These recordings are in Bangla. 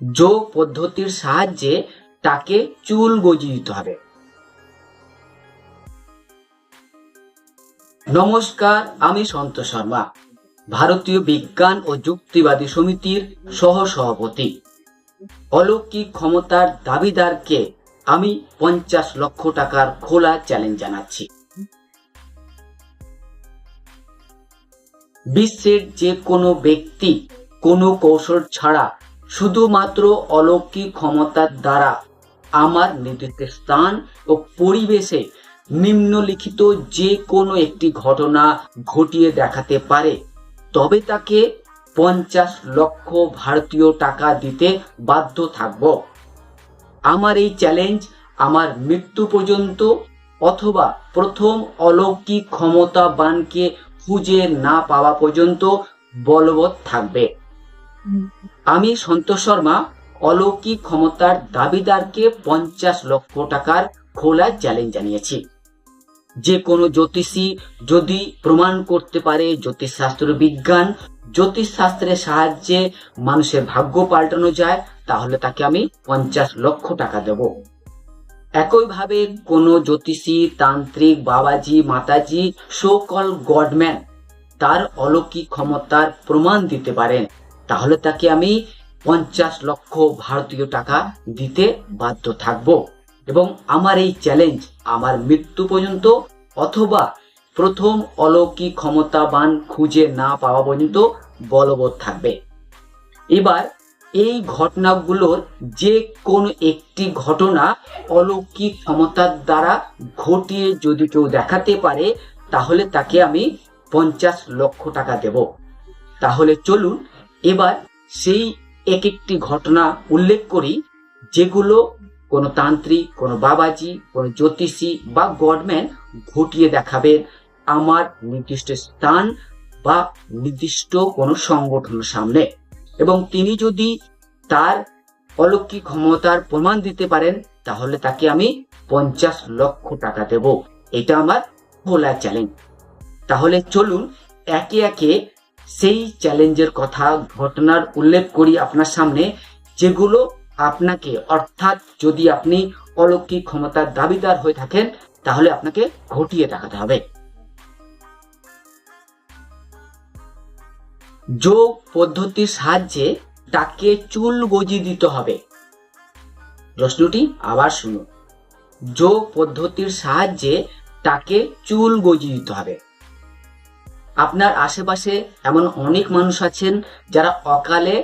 যোগ পদ্ধতির সাহায্যে তাকে চুল গজিয়ে দিতে হবে। নমস্কার, আমি সন্তোষ শর্মা, ভারতীয় বিজ্ঞান ও যুক্তিবাদী সমিতির সহ সভাপতি অলৌকিক ক্ষমতার দাবিদারকে আমি পঞ্চাশ লক্ষ টাকার খোলা চ্যালেঞ্জ জানাচ্ছি। বিশ্বের যে কোনো ব্যক্তি কোনো কৌশল ছাড়া শুধুমাত্র অলৌকিক ক্ষমতার দ্বারা আমার নির্দিষ্ট স্থান ও পরিবেশে নিম্নলিখিত যে কোনো একটি ঘটনা ঘটিয়ে দেখাতে পারে, তবে তাকে পঞ্চাশ লক্ষ ভারতীয় টাকা দিতে বাধ্য থাকব। আমার এই চ্যালেঞ্জ আমার মৃত্যু পর্যন্ত অথবা প্রথম অলৌকিক ক্ষমতাবানকে খুঁজে না পাওয়া পর্যন্ত বলবৎ থাকবে। আমি সন্তোষ শর্মা, অলৌকিক ক্ষমতার দাবিদারকে পঞ্চাশ লক্ষ টাকার খোলা চ্যালেঞ্জ জানিয়েছি। যে কোনো জ্যোতিষী যদি প্রমাণ করতে পারে জ্যোতিষশাস্ত্র বিজ্ঞান, জ্যোতিষশাস্ত্রের সাহায্যে মানুষের ভাগ্য পাল্টানো যায়, তাহলে তাকে আমি পঞ্চাশ লক্ষ টাকা দেব। একইভাবে কোনো জ্যোতিষী, তান্ত্রিক, বাবাজি, মাতাজি সোকল গডম্যান তার অলৌকিক ক্ষমতার প্রমাণ দিতে পারেন। তাহলে তাকে আমি পঞ্চাশ লক্ষ ভারতীয় টাকা দিতে বাধ্য থাকব। এবং আমার এই চ্যালেঞ্জ আমার মৃত্যু পর্যন্ত অথবা প্রথম অলৌকিক ক্ষমতাবান খুঁজে না পাওয়া পর্যন্ত বলবৎ থাকবে। এবার এই ঘটনাগুলোর যে কোনো একটি ঘটনা অলৌকিক ক্ষমতার দ্বারা ঘটিয়ে যদি কেউ দেখাতে পারে, তাহলে তাকে আমি পঞ্চাশ লক্ষ টাকা দেব। তাহলে চলুন এবার সেই এক একটি ঘটনা উল্লেখ করি, যেগুলো কোনো তান্ত্রিক, কোনো বাবাজি, কোনো জ্যোতিষী বা গডম্যান ঘটিয়ে দেখাবেন আমার নির্দিষ্ট স্থান বা নির্দিষ্ট কোনো সংগঠনের সামনে। এবং তিনি যদি তার অলৌকিক ক্ষমতার প্রমাণ দিতে পারেন, তাহলে তাকে আমি পঞ্চাশ লক্ষ টাকা দেব। এটা আমার খোলা চ্যালেঞ্জ তাহলে চলুন একে একে সেই চ্যালেঞ্জের কথা, ঘটনার উল্লেখ করি আপনার সামনে, যেগুলো আপনাকে, অর্থাৎ যদি আপনি অলৌকিক ক্ষমতার দাবিদার হয়ে থাকেন, তাহলে আপনাকে ঘটিয়ে দেখাতে হবে। যোগ পদ্ধতির সাহায্যে তাকে চুল গজিয়ে দিতে হবে। প্রশ্নটি আবার শুনুন। যোগ পদ্ধতির সাহায্যে তাকে চুল গজিয়ে দিতে হবে। আপনার আশেপাশে এমন অনেক মানুষ আছেন যারা অকালে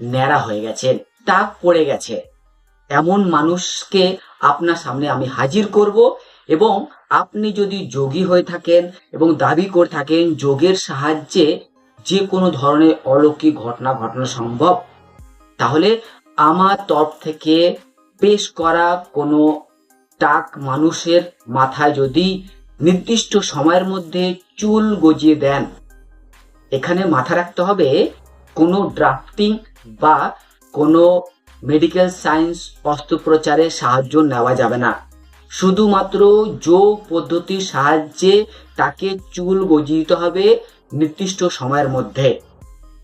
ন্যাড়া হয়ে গেছেন টাক পড়ে গেছে। এমন মানুষকে আপনার সামনে আমি হাজির করব এবং আপনি যদি যোগী হয়ে থাকেন এবং দাবি করে থাকেন যোগের সাহায্যে যে কোনো ধরনের অলৌকিক ঘটনা ঘটনা সম্ভব, তাহলে আমার তরফ থেকে পেশ করা কোনো টাক মানুষের মাথায় যদি নির্দিষ্ট সময়ের মধ্যে চুল গজিয়ে দেন। এখানে মাথা রাখতে হবে কোনো ড্রাফটিং বা কোনো মেডিকেল সায়েন্স অস্ত্রোপচারের সাহায্য নেওয়া যাবে না। শুধুমাত্র যোগ পদ্ধতির সাহায্যে তাকে চুল গজিয়ে দিতে হবে নির্দিষ্ট সময়ের মধ্যে।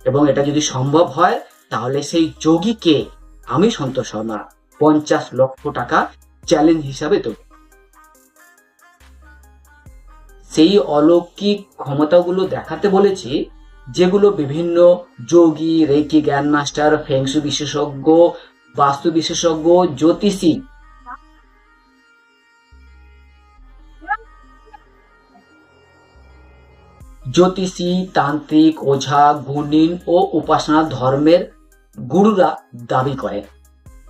এবং এটা যদি সম্ভব হয়, তাহলে সেই যোগীকে আমি সন্তোষ শর্মা, পঞ্চাশ লক্ষ টাকা চ্যালেঞ্জ হিসাবে দেব। সেই অলৌকিক ক্ষমতাগুলো দেখাতে বলেছি, যেগুলো বিভিন্ন যোগী রেকি জ্ঞান মাস্টার ফেংসু বিশেষজ্ঞ, বাস্তু বিশেষজ্ঞ, জ্যোতিষী। জ্যোতিষী, তান্ত্রিক, ওঝা গুণিন ও উপাসনা ধর্মের গুরুরা দাবি করে।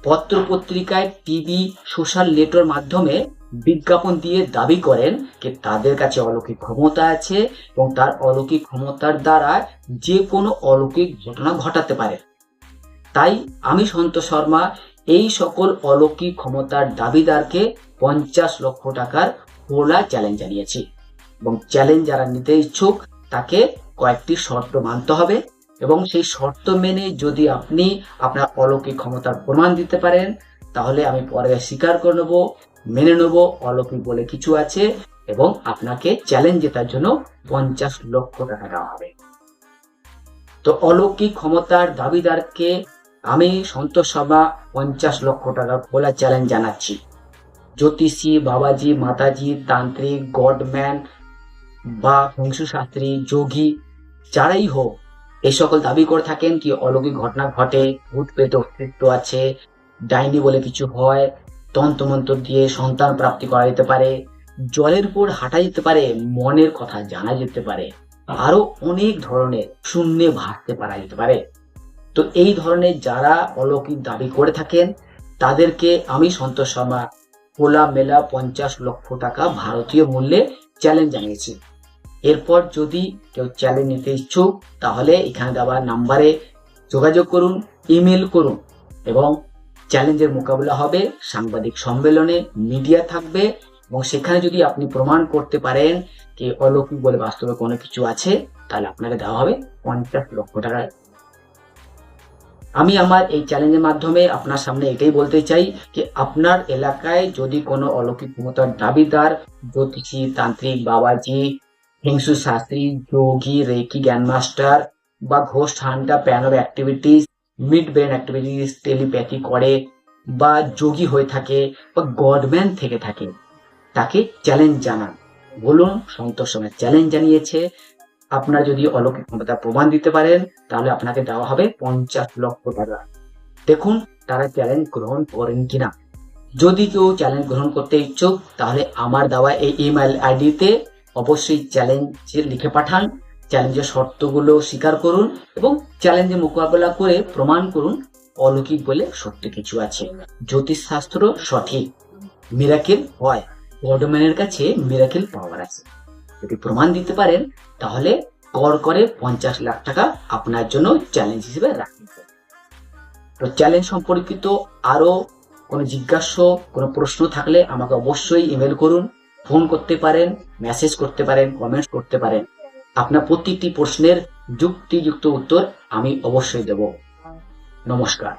পত্র পত্রিকায় টিভি, সোশ্যাল নেটওয়ার্ক মাধ্যমে বিজ্ঞাপন দিয়ে দাবি করেন যে তাদের কাছে অলৌকিক ক্ষমতা আছে এবং তার অলৌকিক ক্ষমতার দ্বারা যে কোনো অলৌকিক ঘটনা ঘটাতে পারে। তাই আমি সন্তোষ শর্মা এই সকল অলৌকিক ক্ষমতার দাবিদারকে পঞ্চাশ লক্ষ টাকার খোলা চ্যালেঞ্জ জানিয়েছি এবং চ্যালেঞ্জ যারা নিতে ইচ্ছুক তাকে কয়েকটি শর্ত মানতে হবে এবং সেই শর্ত মেনে যদি আপনি আপনার অলৌকিক ক্ষমতার প্রমাণ দিতে পারেন, তাহলে আমি পরে স্বীকার করে নেব মেনে নেব অলৌকিক বলে কিছু আছে, এবং আপনাকে চ্যালেঞ্জ জেতার জন্য পঞ্চাশ লক্ষ টাকা দেওয়া হবে। তো অলৌকিক ক্ষমতার দাবিদারকে আমি সন্তোষ সভা পঞ্চাশ লক্ষ টাকা খোলা চ্যালেঞ্জ জানাচ্ছি। জ্যোতিষী, বাবাজি, মাতাজি, তান্ত্রিক, গডম্যান বা হংসু শাস্ত্রী যোগী, যারাই হোক এই সকল দাবি করে থাকেন কি অলৌকিক ঘটনা ঘটে ভূত প্রেত অস্তিত্ব আছে, ডাইনি বলে কিছু হয় তন্ত্রমন্ত্র দিয়ে সন্তান প্রাপ্তি করা যেতে পারে, জলের উপর হাঁটা যেতে পারে, মনের কথা জানা যেতে পারে আরও অনেক ধরনের শূন্যে ভাসতে পারা যেতে পারে। তো এই ধরনের যারা অলৌকিক দাবি করে থাকেন, তাদেরকে আমি সন্তোষ শর্মা খোলা মেলা পঞ্চাশ লক্ষ টাকা ভারতীয় মূল্যে চ্যালেঞ্জ জানিয়েছি। এরপর যদি কেউ চ্যালেঞ্জ নিতে ইচ্ছুক, তাহলে এখানে দেওয়া নাম্বারে যোগাযোগ করুন ইমেল করুন এবং চ্যালেঞ্জের মোকাবিলা হবে, সাংবাদিক সম্মেলনে মিডিয়া থাকবে, এবং সেখানে যদি আপনি প্রমাণ করতে পারেন যে অলৌকিক বলে বাস্তবে কোনো কিছু আছে, তাহলে আপনাকে দেওয়া হবে পঞ্চাশ লক্ষ টাকা। আমি আমার এই চ্যালেঞ্জের মাধ্যমে আপনার সামনে এটাই বলতে চাই যে আপনার এলাকায় যদি কোনো অলৌকিক ক্ষমতার দাবিদার, জ্যোতিষী, তান্ত্রিক, বাবাজি, হিংসু শাস্ত্রী, যোগী, রেকি, জ্ঞানমাস্টার বা ঘোষ ঠান্ডা প্যানর activities mid brain activities telepathy করে বা যোগী হয়ে থাকে বা গডম্যান থেকে থাকে। তাকে চ্যালেঞ্জ জানান। বলুন, সন্তোষ সঙ্গে চ্যালেঞ্জ জানিয়েছে। আপনার যদি অলৌকিক ক্ষমতা প্রমাণ দিতে পারেন, তাহলে আপনাকে দেওয়া হবে পঞ্চাশ লক্ষ টাকা। দেখুন, তারা চ্যালেঞ্জ গ্রহণ করেন কিনা। যদি কেউ চ্যালেঞ্জ গ্রহণ করতে ইচ্ছুক, তাহলে আমার দেওয়া এই ইমেল আইডিতে অবশ্যই চ্যালেঞ্জ লিখে পাঠান। চ্যালেঞ্জের শর্তগুলো স্বীকার করুন এবং চ্যালেঞ্জের মোকাবেলা করে প্রমাণ করুন অলৌকিক বলে সত্যি কিছু আছে। জ্যোতিষ শাস্ত্র সঠিক। মিরাকেল হয়। গডম্যানের কাছে মিরাকেল পাওয়ার আছে। যদি প্রমাণ দিতে পারেন, তাহলে কর করে পঞ্চাশ লাখ টাকা আপনার জন্য চ্যালেঞ্জ হিসেবে রাখতে। তো চ্যালেঞ্জ সম্পর্কিত আরও কোনো জিজ্ঞাস্য কোনো প্রশ্ন থাকলে আমাকে অবশ্যই ইমেল করুন। ফোন করতে পারেন মেসেজ করতে পারেন কমেন্টস করতে পারেন। আপনার প্রতিটি প্রশ্নের যুক্তিযুক্ত উত্তর আমি অবশ্যই দেব। নমস্কার।